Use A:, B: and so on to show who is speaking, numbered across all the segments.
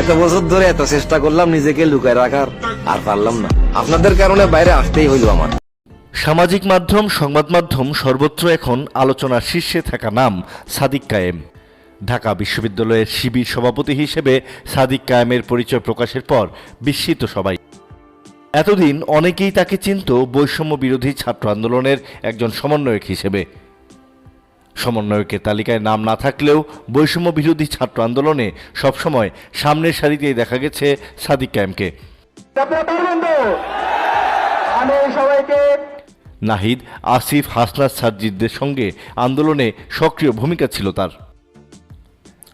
A: এত বছর ধরে এত চেষ্টা করলাম নিজেকে লুকায় রাখার, আর পারলাম না। আপনাদের কারণে বাইরে আসতেই হইল আমার।
B: সামাজিক মাধ্যম, সংবাদ মাধ্যম, সর্বত্র এখন আলোচনার শীর্ষে থাকা নাম সাদিক কায়েম। ঢাকা বিশ্ববিদ্যালয়ের শিবির সভাপতি হিসেবে সাদিক কায়েমের পরিচয় প্রকাশের পর বিস্মিত সবাই। এতদিন অনেকেই তাকে চিনত বৈষম্য বিরোধী ছাত্র আন্দোলনের একজন সমন্বয়ক হিসেবে। সমন্বয়কের তালিকায় নাম না থাকলেও বৈষম্য বিরোধী ছাত্র আন্দোলনে সবসময় সামনের সারিতেই দেখা গেছে সাদিক
C: সবাইকে
B: নাহিদ আসিফ হাসনাত সাজ্জিদদের সঙ্গে আন্দোলনে সক্রিয় ভূমিকা ছিল তার।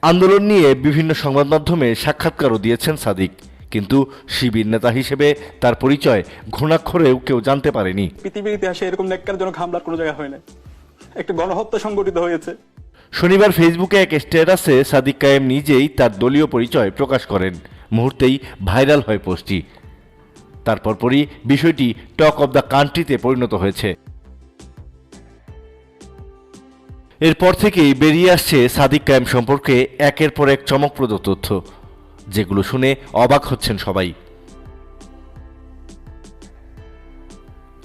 B: আন্দোলন নিয়ে বিভিন্ন সংবাদ মাধ্যমে সাক্ষাৎকারও দিয়েছেন সাদিক কিন্তু শিবির নেতা হিসেবে তার পরিচয় ঘুণাক্ষরেও কেউ জানতে পারেনি।
D: পৃথিবীর ইতিহাসে এরকম নেককারজনক হামলার কোনো জায়গায় হয় না একটা গণহত্যা সংগঠিত হয়েছে।
B: শনিবার ফেসবুকে এক স্ট্যাটাসে সাদিক কায়েম নিজেই তার দলীয় পরিচয় প্রকাশ করেন। মুহূর্তেই ভাইরাল হয় পোস্টটি। তারপর পরই বিষয়টি টক অব দ্য কান্ট্রিতে পরিণত হয়েছে। এরপর থেকেই বেরিয়ে আসছে সাদিক কায়েম সম্পর্কে একের পর এক চমকপ্রদ তথ্য। যেগুলো শুনে অবাক হচ্ছেন সবাই।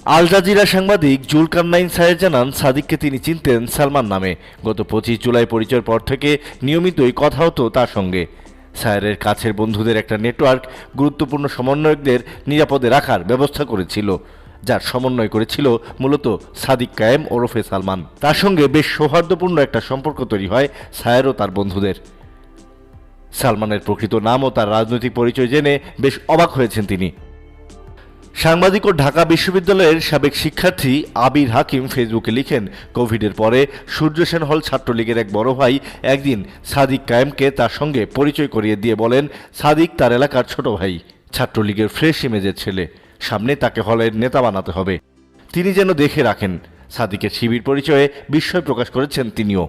B: আল জাজিরা সাংবাদিক জুলকান্নাইন সাহেব জানান, সাদিককে তিনি চিনতেন সালমান নামে। গত পঁচিশ জুলাই পরিচয়ের পর থেকে নিয়মিতই কথা হতো তার সঙ্গে। সায়েরের কাছের বন্ধুদের একটা নেটওয়ার্ক গুরুত্বপূর্ণ সমন্বয়কদের নিরাপদে রাখার ব্যবস্থা করেছিল, যার সমন্বয় করেছিল মূলত সাদিক কায়েম ওরফে সালমান। তার সঙ্গে বেশ সৌহার্দ্যপূর্ণ একটা সম্পর্ক তৈরি হয় সায়ের ও তার বন্ধুদের। সালমানের প্রকৃত নাম ও তার রাজনৈতিক পরিচয় জেনে বেশ অবাক হয়েছেন তিনি। সাংবাদিক ও ঢাকা বিশ্ববিদ্যালয়ের সাবেক শিক্ষার্থী আবির হাকিম ফেসবুকে লিখেন, কোভিডের পরে সূর্য সেন হল ছাত্রলীগের এক বড় ভাই। একদিন সাদিক কায়েমকে তার সঙ্গে পরিচয় করিয়ে দিয়ে বলেন, সাদিক তার এলাকার ছোট ভাই, ছাত্রলীগের ফ্রেশ ইমেজের ছেলে। সামনে তাকে হলের নেতা বানাতে হবে। তিনি যেন দেখে রাখেন। সাদিকের শিবির পরিচয়ে বিস্ময় প্রকাশ করেছেন তিনিও।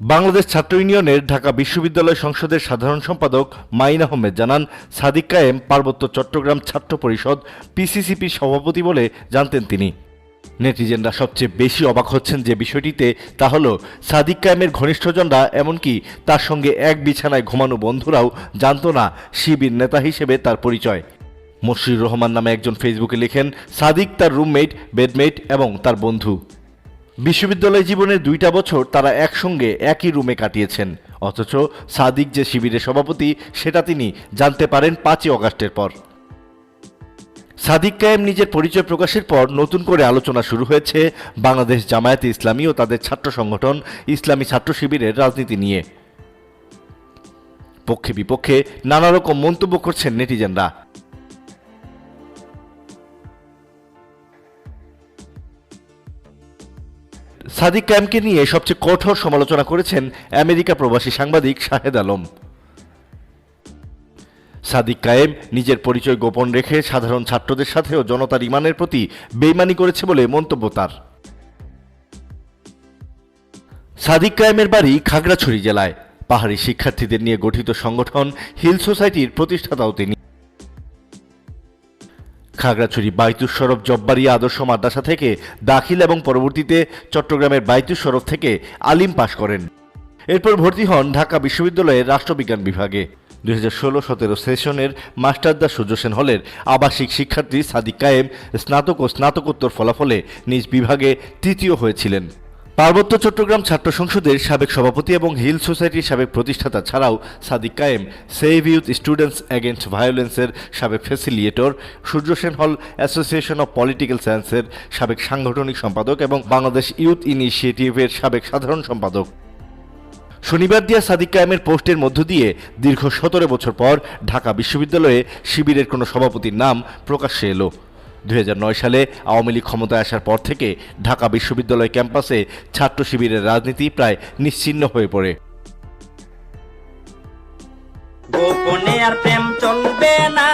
B: বাংলাদেশ ছাত্র ইউনিয়নের ঢাকা বিশ্ববিদ্যালয় সংসদের সাধারণ সম্পাদক মাইন আহমেদ জানান, সাদিক কায়েম পার্বত্য চট্টগ্রাম ছাত্র পরিষদ পিসিসিপি সভাপতি বলে জানতেন তিনি। নেটিজেনরা সবচেয়ে বেশি অবাক হচ্ছেন যে বিষয়টিতে তা হল, সাদিক কায়েমের ঘনিষ্ঠজনরা এমনকি তার সঙ্গে এক বিছানায় ঘুমানো বন্ধুরাও জানত না শিবির নেতা হিসেবে তার পরিচয়। মশির রহমান নামে একজন ফেসবুকে লেখেন, সাদিক তার রুমমেট, বেডমেট এবং তার বন্ধু। বিশ্ববিদ্যালয় জীবনের দুইটা বছর তারা একসঙ্গে একই রুমে কাটিয়েছেন। অথচ সাদিক যে শিবিরের সভাপতি, সেটা তিনি জানতে পারেন পাঁচই অগাস্টের পর। সাদিক কায়েম নিজের পরিচয় প্রকাশের পর নতুন করে আলোচনা শুরু হয়েছে বাংলাদেশ জামায়াতে ইসলামী ও তাদের ছাত্র সংগঠন ইসলামী ছাত্র শিবিরের রাজনীতি নিয়ে। পক্ষে বিপক্ষে নানা রকম মন্তব্য করছেন নেটিজেনরা। সাদিক ক্যাম্পকে নিয়ে সবচেয়ে কঠোর সমালোচনা করেছেন আমেরিকা প্রবাসী সাংবাদিক শাহেদ আলম। সাদিক কায়েম নিজের পরিচয় গোপন রেখে সাধারণ ছাত্রদের সাথেও জনতার ইমানের প্রতি বেইমানি করেছে বলে মন্তব্য তার। সাদিক কায়েমের বাড়ি খাগড়াছড়ি জেলায়। পাহাড়ি শিক্ষার্থীদের নিয়ে গঠিত সংগঠন হিল সোসাইটির প্রতিষ্ঠাতাও তিনি। খাগড়াছড়ি বাইতুস সরফ জব্বারিয়া আদর্শ মাদ্রাসা থেকে দাখিল এবং পরবর্তীতে চট্টগ্রামের বাইতুস সরফ থেকে আলিম পাশ করেন। এরপর ভর্তি হন ঢাকা বিশ্ববিদ্যালয়ের রাষ্ট্রবিজ্ঞান বিভাগে। দুই হাজার ষোলো সতেরো সেশনের মাস্টারদা সূর্য সেন হলের আবাসিক শিক্ষার্থী সাদিক কায়েম স্নাতক ও স্নাতকোত্তর ফলাফলে নিজ বিভাগে তৃতীয় হয়েছিলেন। পার্বত্য চট্টগ্রাম ছাত্র সংসদের সাবেক সভাপতি এবং হিল সোসাইটির সাবেক প্রতিষ্ঠাতা ছাড়াও Sadik Kayem, save youth students against ভায়োলেন্সের সাবেক ফেসিলিয়েটর সূর্য সেন হল অ্যাসোসিয়েশন অব পলিটিক্যাল সায়েন্সের সাবেক সাংগঠনিক সম্পাদক এবং বাংলাদেশ ইউথ ইনিশিয়েটিভের সাবেক সাধারণ সম্পাদক। শনিবার দিয়া সাদিক কায়েমের পোস্টের মধ্য দিয়ে দীর্ঘ সতেরো বছর পর ঢাকা বিশ্ববিদ্যালয়ে শিবিরের কোনো সভাপতির নাম প্রকাশ্যে এলো। দুই হাজার নয় সালে আওয়ামী লীগ ক্ষমতায় আসার পর থেকে ঢাকা বিশ্ববিদ্যালয় ক্যাম্পাসে ছাত্র শিবিরের রাজনীতি প্রায় নিশ্চিহ্ন হয়ে পড়ে।
E: গোপনে আর প্রেম চলবে না